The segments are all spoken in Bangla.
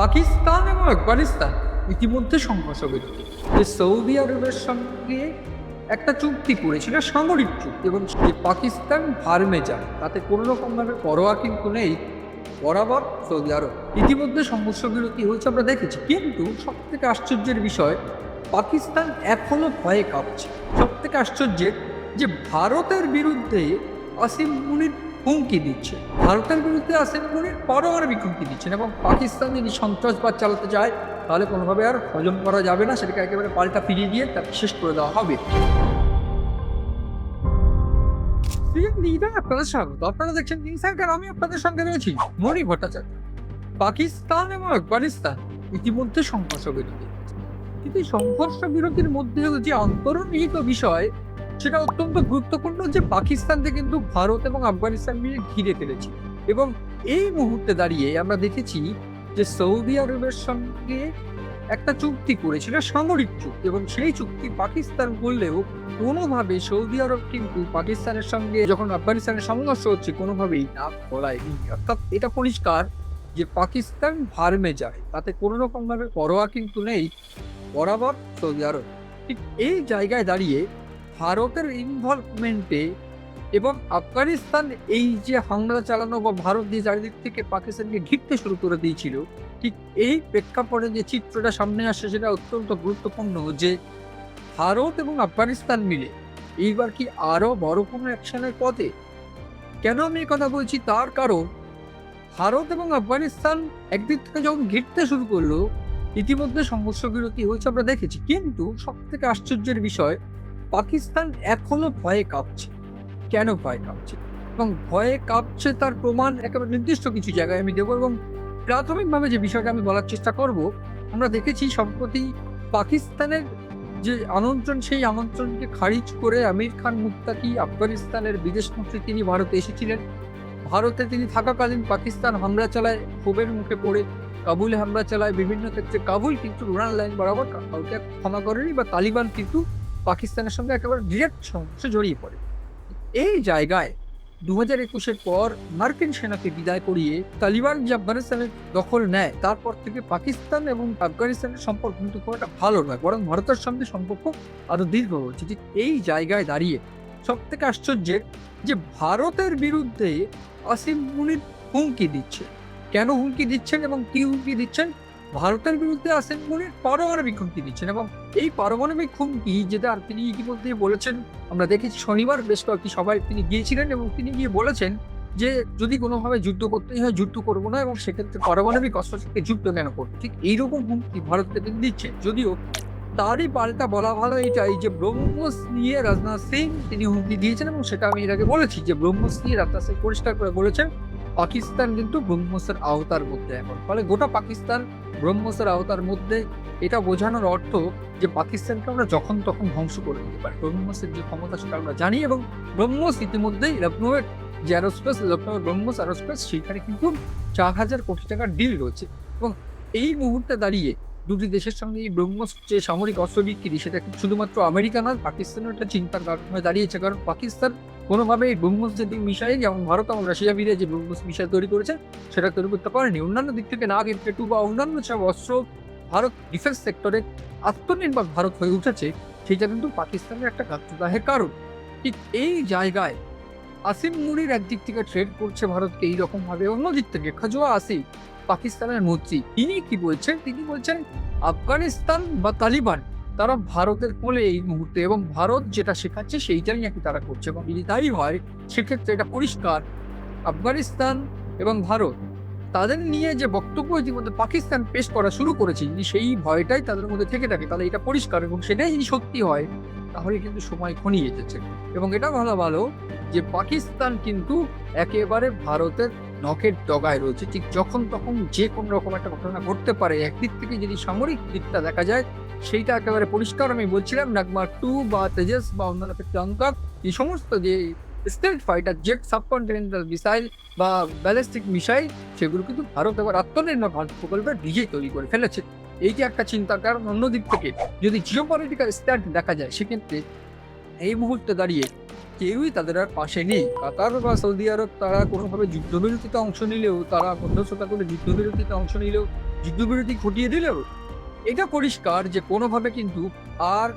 পাকিস্তান এবং আফগানিস্তান ইতিমধ্যে সংঘর্ষ বিরতি যে সৌদি আরবের সঙ্গে একটা চুক্তি করেছিল, সামরিক চুক্তি, এবং পাকিস্তান ফার্মে যায়। তাতে কোনো রকমভাবে পরোয়া কিন্তু নেই, বরাবর সৌদি আরব। ইতিমধ্যে সংঘর্ষ বিরতি হয়েছে, আমরা দেখেছি। কিন্তু সব থেকে আশ্চর্যের বিষয়, পাকিস্তান এখনও ভয়ে কাঁপছে। সব থেকে আশ্চর্যের যে ভারতের বিরুদ্ধে আসিম মুনির হুমকি দিচ্ছে। ভারতের বিরুদ্ধে আসিম মুনির পারমাণবিক হুমকি দিচ্ছেন এবং পাকিস্তান যদি সন্ত্রাসবাদ চালাতে চায়, তাহলে কোনোভাবে আর হজম করা যাবে না, সেটাকে একেবারে পাল্টা ফিরিয়ে দিয়ে তাকে শেষ করে দেওয়া হবে। আপনাদের স্বাগত। আপনারা দেখছেন নিউজ আমি আপনাদের সঙ্গে রয়েছি মণি ভট্টাচার্য। পাকিস্তান এবং আফগানিস্তান ইতিমধ্যে সংঘর্ষ বিরতি কিন্তু সংঘর্ষ বিরতির মধ্যে যে অন্তর্নিহিত বিষয় সেটা অত্যন্ত গুরুত্বপূর্ণ যে পাকিস্তানকে কিন্তু ভারত এবং আফগানিস্তান মিলে ঘিরে ফেলেছে। এবং এই মুহূর্তে দাঁড়িয়ে আমরা দেখেছি যে সৌদি আরবের সঙ্গে একটা চুক্তি করেছিল, সামরিক চুক্তি। এবং সেই চুক্তি পাকিস্তান করলেও কোনোভাবে সৌদি আরব কিন্তু পাকিস্তানের সঙ্গে যখন আফগানিস্তানের সংঘর্ষ হচ্ছে, কোনোভাবেই না বলায়নি অর্থাৎ এটা পরিষ্কার যে পাকিস্তান ভার্মে যায়, তাতে কোনো রকমভাবে পরোয়া কিন্তু নেই বরাবর সৌদি আরব। ঠিক এই জায়গায় দাঁড়িয়ে ভারতের ইনভলভমেন্টে এবং আফগানিস্তান এই যে হামলা চালানো বা ভারত যে চারিদিক থেকে পাকিস্তানকে ঘিরতে শুরু করে দিয়েছিল, ঠিক এই প্রেক্ষাপটে যে চিত্রটা সামনে আসে সেটা অত্যন্ত গুরুত্বপূর্ণ যে ভারত এবং আফগানিস্তান মিলে এইবার কি আরও বড় কোনো অ্যাকশনের পথে? কেন আমি কথা বলছি? তার কারণ ভারত এবং আফগানিস্তান একদিক থেকে যখন ঘিরতে শুরু করল, ইতিমধ্যে সংঘর্ষ বিরতি হয়েছে আমরা দেখেছি। কিন্তু সব থেকে আশ্চর্যের বিষয় পাকিস্তান এখনও ভয়ে কাঁপছে। কেন ভয় কাঁপছে? এবং ভয়ে কাঁপছে তার প্রমাণ একেবারে নির্দিষ্ট কিছু জায়গায় আমি দেবো এবং প্রাথমিকভাবে যে বিষয়টা আমি বলার চেষ্টা করব, আমরা দেখেছি সম্প্রতি পাকিস্তানের যে আমন্ত্রণ, সেই আমন্ত্রণকে খারিজ করে আমির খান মুক্তাকি আফগানিস্তানের বিদেশ মন্ত্রী তিনি ভারতে এসেছিলেন। ভারতে তিনি থাকাকালীন পাকিস্তান হামলা চালায়, ক্ষোভের মুখে পড়ে কাবুলে হামলা চালায়। বিভিন্ন ক্ষেত্রে কাবুল কিন্তু রুরাল লাইন বরাবর কাউকে ক্ষমা করেনি বা তালিবান কিন্তু পাকিস্তানের সঙ্গে একেবারে ডিরেক্ট সংঘর্ষে জড়িয়ে পড়ে। এই জায়গায় দু হাজার একুশের পর মার্কিন সেনাকে বিদায় করিয়ে তালিবান যে আফগানিস্তানের দখল নেয়, তারপর থেকে পাকিস্তান এবং আফগানিস্তানের সম্পর্ক কিন্তু খুব একটা ভালো নয়, বরং ভারতের সঙ্গে সম্পর্ক আরও দীর্ঘ হচ্ছে ঠিক এই জায়গায় দাঁড়িয়ে সব থেকে আশ্চর্যের যে ভারতের বিরুদ্ধে আসিম মুনির হুমকি দিচ্ছে কেন হুমকি দিচ্ছেন এবং কি হুমকি দিচ্ছেন? ভারতের বিরুদ্ধে আসেন বলে পারমাণবিক হুমকি দিচ্ছেন এবং এই পারমাণবিক হুমকি যেটা তিনি ইতিমধ্যে বলেছেন, আমরা দেখেছি শনিবার বেশ কয়েকটি সভায় তিনি গিয়েছিলেন এবং তিনি গিয়ে বলেছেন যে যদি কোনোভাবে যুদ্ধ করতেই হয়, যুদ্ধ করব না এবং সেক্ষেত্রে পারমাণবিক অস্ত্র থেকে যুদ্ধ কেন করব? ঠিক এইরকম হুমকি ভারতকে তিনি দিচ্ছেন যদিও তারই পাল্টা বলা ভালো এটাই যে ব্রহ্মোস নিয়ে রাজনাথ সিং তিনি হুমকি দিয়েছেন এবং সেটা আমি এর আগে বলেছি যে ব্রহ্মোস নিয়ে রাজনাথ সিং পরিষ্কার করে বলেছেন পাকিস্তান কিন্তু ব্রহ্মোসের আওতার মধ্যে এখন। ফলে গোটা পাকিস্তান ব্রহ্মোসের আওতার মধ্যে এটা বোঝানোর অর্থ যে পাকিস্তানকে আমরা যখন তখন ধ্বংস করে দিতে পারি। ব্রহ্মোসের যে ক্ষমতা সেটা আমরা জানি এবং ব্রহ্মোস ইতিমধ্যেই লখনৌয়ের যে অ্যারোস্পেস লখনৌয়ের ব্রহ্মোস অ্যারোস্পেস সেখানে কিন্তু চার হাজার কোটি টাকার ডিল রয়েছে এবং এই মুহূর্তে দাঁড়িয়ে দুটি দেশের সঙ্গে এই ব্রহ্মস যে সামরিক অস্ত্র বিক্রি, সেটা শুধুমাত্র আমেরিকা নয় পাকিস্তানের একটা চিন্তার কারণ হয়ে দাঁড়িয়েছে। কারণ পাকিস্তান কোনোভাবে এই ব্রহ্মোস যে মিসাইল যেমন ভারত এবং রাশিয়া মিলে যে ব্রহ্মোস মিসাইল তৈরি করেছে, সেটা তৈরি করতে পারেনি। অন্যান্য দিক থেকে না গেটে টু বা অন্যান্য সব অস্ত্র ভারত ডিফেন্স সেক্টরে আত্মনির্ভর ভারত হয়ে উঠেছে, সেটা কিন্তু পাকিস্তানের একটা ঘাতদাহের কারণ। ঠিক এই জায়গায় আসিম মুনির একদিক থেকে ট্রেড করছে ভারতকে এইরকম ভাবে, অন্যদিক থেকে খাজুয়া আসি পাকিস্তানের মন্ত্রী। তিনি কি বলছেন? তিনি বলছেন, আফগানিস্তান বা তালিবান তারা ভারতের কোলে এই মুহূর্তে এবং ভারত যেটা শেখাচ্ছে সেইটাই নাকি তারা করছে। এবং যদি তাই হয়, সেক্ষেত্রে এটা পরিষ্কার। আফগানিস্তান এবং ভারত তাদের নিয়ে যে বক্তব্য ইতিমধ্যে পাকিস্তান পেশ করা শুরু করেছে, যদি সেই ভয়টাই তাদের মধ্যে থেকে থাকে, তাহলে এটা পরিষ্কার এবং সেটাই যদি সত্যি হয়, তাহলে কিন্তু সময় খনিয়ে এসেছে এবং এটা ভালো ভালো যে পাকিস্তান কিন্তু একেবারে ভারতের নখের ডগায় রয়েছে, ঠিক যখন তখন যে কোনো রকম একটা ঘটনা ঘটতে পারে। একদিক থেকে যদি সামরিক দিকটা দেখা যায়, সেইটা একেবারে পরিষ্কার আমি বলছিলাম, নাগমার টু বা তেজস বা অন্যান্য অঙ্কাক এই সমস্ত যে state fighter, jet subcontinental missile বা ব্যালিস্টিক মিসাইল, সেগুলো কিন্তু ভারত এবার আত্মনির্ভর ভারত প্রকল্পে নিজেই তৈরি করে ফেলেছে। এইটি একটা চিন্তার কারণ, অন্যদিক থেকে যদি জিও পলিটিক্যাল স্ট্যান্ড দেখা যায়, সেক্ষেত্রে এই মুহূর্তে দাঁড়িয়ে কেউই তাদের আর পাশে নেই। কাতার বা সৌদি আরব তারা কোনোভাবে যুদ্ধবিরতিতে অংশ নিলেও, তারা মধ্যস্থতা করে যুদ্ধবিরতিতে অংশ নিলেও, যুদ্ধবিরতি ঘটিয়ে দিলেও, এটা পরিষ্কার যে কোনোভাবে কিন্তু আর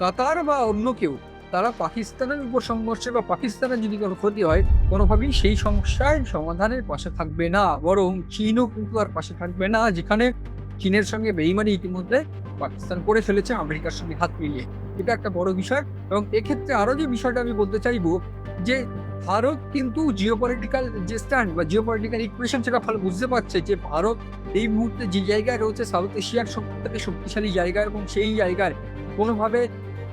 কাতার বা অন্য কেউ, তারা পাকিস্তানের উপর সংঘর্ষে বা পাকিস্তানের যদি কোনো ক্ষতি হয়, কোনোভাবেই সেই সমস্যার সমাধানের পাশে থাকবে না। বরং চীনও কিন্তু আর পাশে থাকবে না, যেখানে চীনের সঙ্গে বেইমানি ইতিমধ্যে পাকিস্তান করে ফেলেছে, আমেরিকার সঙ্গে হাত মিলিয়ে। এটা একটা বড় বিষয় এবং এক্ষেত্রে আরও যে বিষয়টা আমি বলতে চাইব যে ভারত কিন্তু জিওপলিটিক্যাল যে স্ট্যান্ড বা জিওপলিটিক্যাল ইকুয়েশন সেটা ভালো বুঝতে পারছে যে ভারত এই মুহূর্তে যে জায়গায় রয়েছে সাউথ এশিয়ার সব থেকে শক্তিশালী জায়গা এবং সেই জায়গায় কোনোভাবে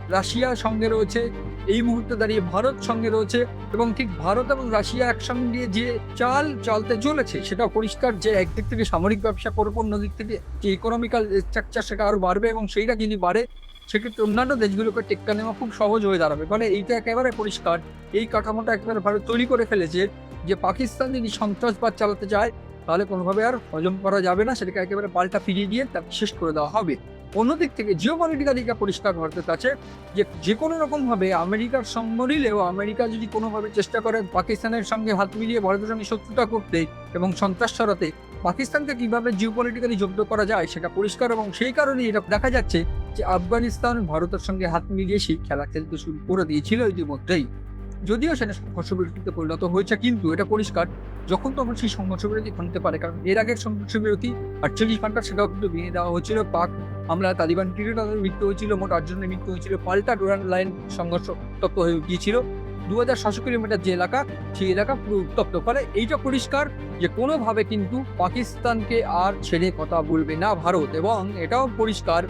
রাশিয়ার সঙ্গে রয়েছে, এই মুহূর্তে দাঁড়িয়ে ভারত সঙ্গে রয়েছে এবং ঠিক ভারত এবং রাশিয়া একসঙ্গে যে চাল চলতে চলেছে সেটা পরিষ্কার যে একদিক থেকে সামরিক ব্যবসা করব, অন্যদিক থেকে যে ইকোনমিক্যাল স্ট্রাকচার সেটা আরও বাড়বে এবং সেইটা যদি বাড়ে সেক্ষেত্রে অন্যান্য দেশগুলোকে টেক্কা নেওয়া খুব সহজ হয়ে দাঁড়াবে। ফলে এইটা একেবারে পরিষ্কার। এই কাঠামোটা একেবারে ভারত তৈরি করে ফেলেছে যে পাকিস্তান যদি সন্ত্রাসবাদ চালাতে চায়, তাহলে কোনোভাবে আর হজম করা যাবে না, সেটাকে একেবারে পাল্টা ফিরিয়ে দিয়ে তাকে শেষ করে দেওয়া হবে। অন্যদিক থেকে জিও পলিটিক্যাল দিকটা পরিষ্কার ভারতের কাছে যে যে কোনো রকমভাবে আমেরিকার সঙ্গ নিলেও আমেরিকা যদি কোনোভাবে চেষ্টা করে পাকিস্তানের সঙ্গে হাত মিলিয়ে ভারতের সঙ্গে শত্রুতা করতে এবং সন্ত্রাস ছড়াতে, পাকিস্তানকে কীভাবে জিও পলিটিক্যালি জব্দ করা যায় সেটা পরিষ্কার এবং সেই কারণেই এটা দেখা যাচ্ছে যে আফগানিস্তান ভারতের সঙ্গে হাত মিলিয়ে সেই খেলা খেলতে শুরু করে দিয়েছিল ইতিমধ্যেই। যদিও সেটা সংঘর্ষ বিরতিতে পরিণত হয়েছে, কিন্তু এটা পরিষ্কার। যখন তখন সেই সংঘর্ষ বিরতি ভাঙতে পারে, কারণ এর আগের সংঘর্ষ বিরতি আটচল্লিশ ঘণ্টা সেটাও কিন্তু ভেঙে দেওয়া হয়েছিল। পাক হামলা, তালিবান ক্রিকেটারের মৃত্যু হয়েছিল, মোট আটজনের মৃত্যু হয়েছিল। পাল্টা ডোরান লাইন সংঘর্ষ উত্তপ্ত হয়ে গিয়েছিল। দু হাজার সাতশো কিলোমিটার যে এলাকা, সেই এলাকা পুরো উত্তপ্ত। ফলে এইটা পরিষ্কার যে কোনোভাবে কিন্তু পাকিস্তানকে আর ছেড়ে কথা বলবে না ভারত, এবং এটাও পরিষ্কার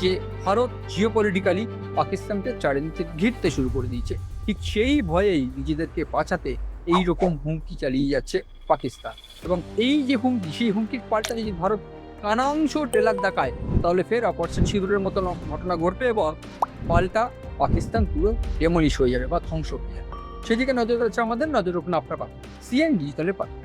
যে ভারত জিওপলিটিক্যালি পাকিস্তানকে চারিদিকে ঘিরতে শুরু করে দিয়েছে। ঠিক সেই ভয়েই নিজেদেরকে বাঁচাতে এই রকম হুমকি চালিয়ে যাচ্ছে পাকিস্তান। এবং এই যে হুমকি, সেই হুমকির পাল্টা যদি ভারত কানাংশ টেলাক দেখায়, তাহলে ফের অপারেশন সিঁদুরের মতো ঘটনা ঘটবে এবং পাল্টা পাকিস্তান পুরো ডেমলিশ হয়ে যাবে বা ধ্বংস হয়ে যাবে। সেদিকে নজর রয়েছে আমাদের, নজর রাখুন আপনারা সিএন ডিজিটালের পাঠান।